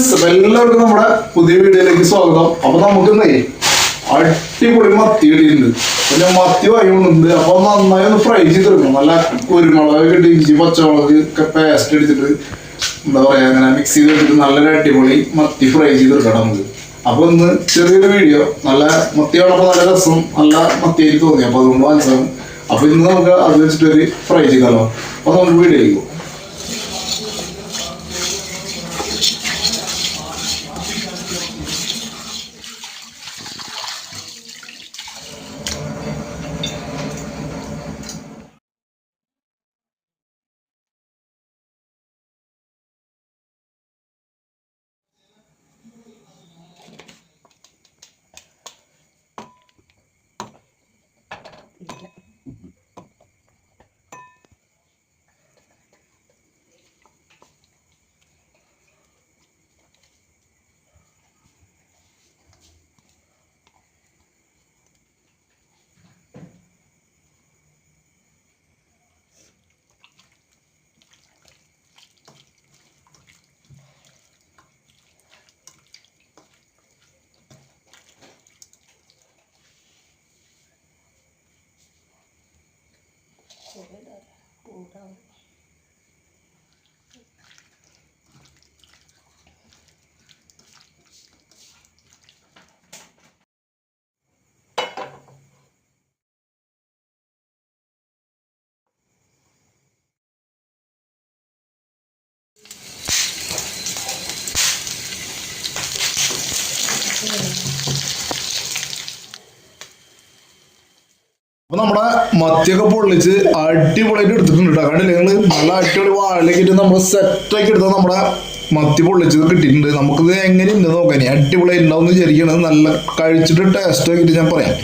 Friends എല്ലാവർക്കും നമ്മുടെ പുതിയ വീഡിയോയിലേക്ക് സ്വാഗതം. അപ്പൊ നമുക്കിന്നേ അടിപൊളി മത്തി ഇടിയിട്ടുണ്ട് പിന്നെ മത്തി വൈകുന്നുണ്ട് അപ്പൊ നന്നായി ഒന്ന് ഫ്രൈ ചെയ്തെടുക്കണം. നല്ല കുരുമുളക് ഇട്ട് ഇഞ്ചി പച്ചമുളക് ഒക്കെ പേസ്റ്റ് എടുത്തിട്ട് എന്താ പറയാ അങ്ങനെ മിക്സ് ചെയ്തെടുത്തിട്ട് നല്ലൊരു അടിപൊളി മത്തി ഫ്രൈ ചെയ്തെടുക്കണം നമുക്ക്. അപ്പൊ ഇന്ന് ചെറിയൊരു വീഡിയോ നല്ല മത്തി കാണുമ്പോൾ നല്ല രസം നല്ല മത്തിയായിട്ട് തോന്നി. അപ്പൊ അതുകൊണ്ട് മനസ്സിലാവും അപ്പൊ ഇന്ന് നമുക്ക് അത് വെച്ചിട്ട് ഒരു ഫ്രൈ ചെയ്താലോ. അപ്പൊ നമുക്ക് വീഡിയോയിലേക്ക് അപ്പൊ നമ്മുടെ മത്തിയൊക്കെ പൊള്ളിച്ച് അടിപൊളിയായിട്ട് എടുത്തിട്ടുണ്ട് കേട്ടോ കണ്ടില്ലേ? നിങ്ങൾ നല്ല അടിപൊളി വാഴയിലേക്ക് ഇട്ട് നമ്മൾ സെറ്റാക്കി എടുത്താൽ നമ്മുടെ മത്തി പൊള്ളിച്ചത് കിട്ടിയിട്ടുണ്ട്. നമുക്കിത് എങ്ങനെ ഉണ്ട് നോക്കാൻ അടിപൊളി ഉണ്ടാവും വിചാരിക്കണത് നല്ല കഴിച്ചിട്ട് ടേസ്റ്റ് ആക്കിയിട്ട് ഞാൻ പറയാം.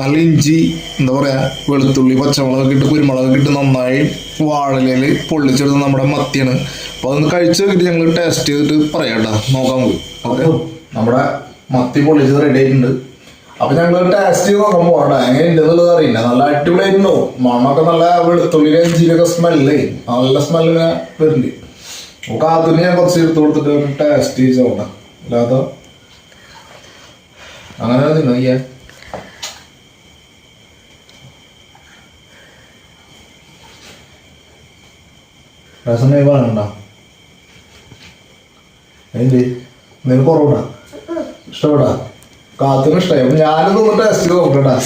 നല്ല ഇഞ്ചി എന്താ പറയാ വെളുത്തുള്ളി പച്ചമുളക് ഇട്ട് കുരുമുളക് ഇട്ട് നന്നായി വാഴലയിൽ പൊള്ളിച്ചെടുത്ത നമ്മുടെ മത്തിയാണ്. അപ്പൊ അതൊന്ന് കഴിച്ചു നോക്കിയിട്ട് ഞങ്ങൾ ടേസ്റ്റ് ചെയ്തിട്ട് പറയാം കേട്ടോ നോക്കാൻ പോയി ഓക്കെ നമ്മുടെ മത്തി പൊള്ളിച്ചത് റെഡി ആയിട്ടുണ്ട്. അപ്പൊ ഞങ്ങൾ ടേസ്റ്റ് ചെയ്ത് നോക്കാൻ പോകണ്ട. എങ്ങനെ ഉണ്ടെന്നുള്ളത് അറിയില്ല. നല്ല അടിപൊളിയായിട്ടുണ്ടോ മണ്ണൊക്കെ നല്ല വെളുത്തുള്ളിയിലെ ജീരക സ്മെല്ലേ നല്ല സ്മെല്ലിങ്ങനെ വരുന്നുണ്ട്. നമുക്ക് ആദ്യം ഞാൻ കുറച്ച് എടുത്ത് കൊടുത്തിട്ട് ടേസ്റ്റ് ചെയ്ത് നോക്കാം. അല്ലാതെ അങ്ങനെ തിന്നയ്യ രസം വേണ്ട എന്ത്? നിനക്ക് കുറവുണ്ടാ? ഇഷ്ടപ്പെടാ? കാത്തിന് ഇഷ്ടമായി അപ്പൊ ഞാനത് ഒന്ന് ടേസ്റ്റ് ചെയ്ത് നോക്കട്ടാ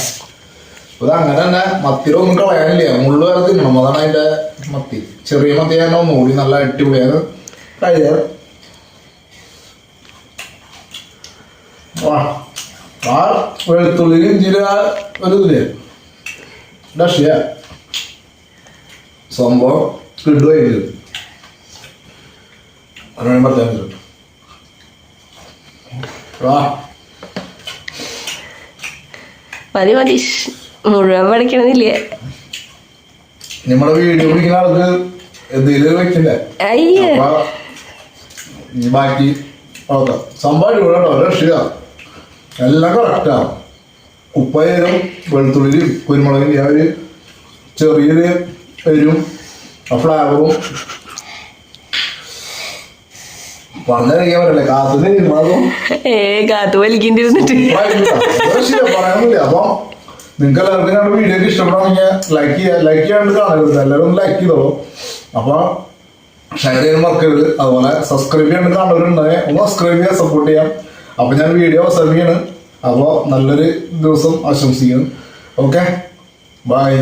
ഇത് അങ്ങനെ തന്നെ മത്തിയുടെ ഒന്നും കളയാനില്ല. മുള്ളു വരെ തിന്നണം. അതാണ് അതിന്റെ മത്തി. ചെറിയ മത്തി തന്നെ ഒന്നുകൂടി നല്ല അടിപൊളിയാണ്. ചെയ്യാം ആ വെളുത്തുള്ളി ഇഞ്ചിയുടെ ആ ഒരു ഇതില്ലേ? ഡഷിയ സംഭവം കിട്ടുമായിരിക്കും അതിന് പറ്റാൻ പറ്റും. ആ മതി മതി. മുഴുവൻ പഠിക്കണമെന്നില്ലേ? നമ്മളെ വീഡിയോ പിടിക്കുന്ന ആൾക്ക് എന്തെങ്കിലും വെക്കില്ല അയ്യേ. ബാക്കി സംഭവം കേട്ടോ രക്ഷിത എല്ലാം കറക്റ്റാണ് ഉപ്പയരും വെളുത്തുള്ളിയും കുരുമുളകിന്റെ ആ ഒരു ചെറിയൊരു എരിവും ആ ഫ്ലേവറും പറഞ്ഞറിയാൻ പറ്റില്ല കാത്തിന് അതും ഏ കാത്തു വലിക്കേണ്ടിരുന്നിട്ട് നിങ്ങൾക്ക് എല്ലാവർക്കും വീഡിയോ ഇഷ്ടപ്പെടാണെങ്കിൽ ലൈക്ക് ചെയ്യുക ലൈക്ക് ചെയ്യാണ്ട് കാണരുത്. എല്ലാവരും ലൈക്ക് ചെയ്തോളൂ. അപ്പൊ ഷെയർ ചെയ്യാൻ മറക്കരുത്. അതുപോലെ സബ്സ്ക്രൈബ് ചെയ്യാണ്ട് കാണുന്നവരുണ്ടെങ്കിൽ ഒന്ന് സബ്സ്ക്രൈബ് ചെയ്യാൻ സപ്പോർട്ട് ചെയ്യാം. അപ്പൊ ഞാൻ വീഡിയോ അവസാനിക്കുകയാണ് അപ്പോൾ നല്ലൊരു ദിവസം ആശംസിക്കുന്നു. Okay bye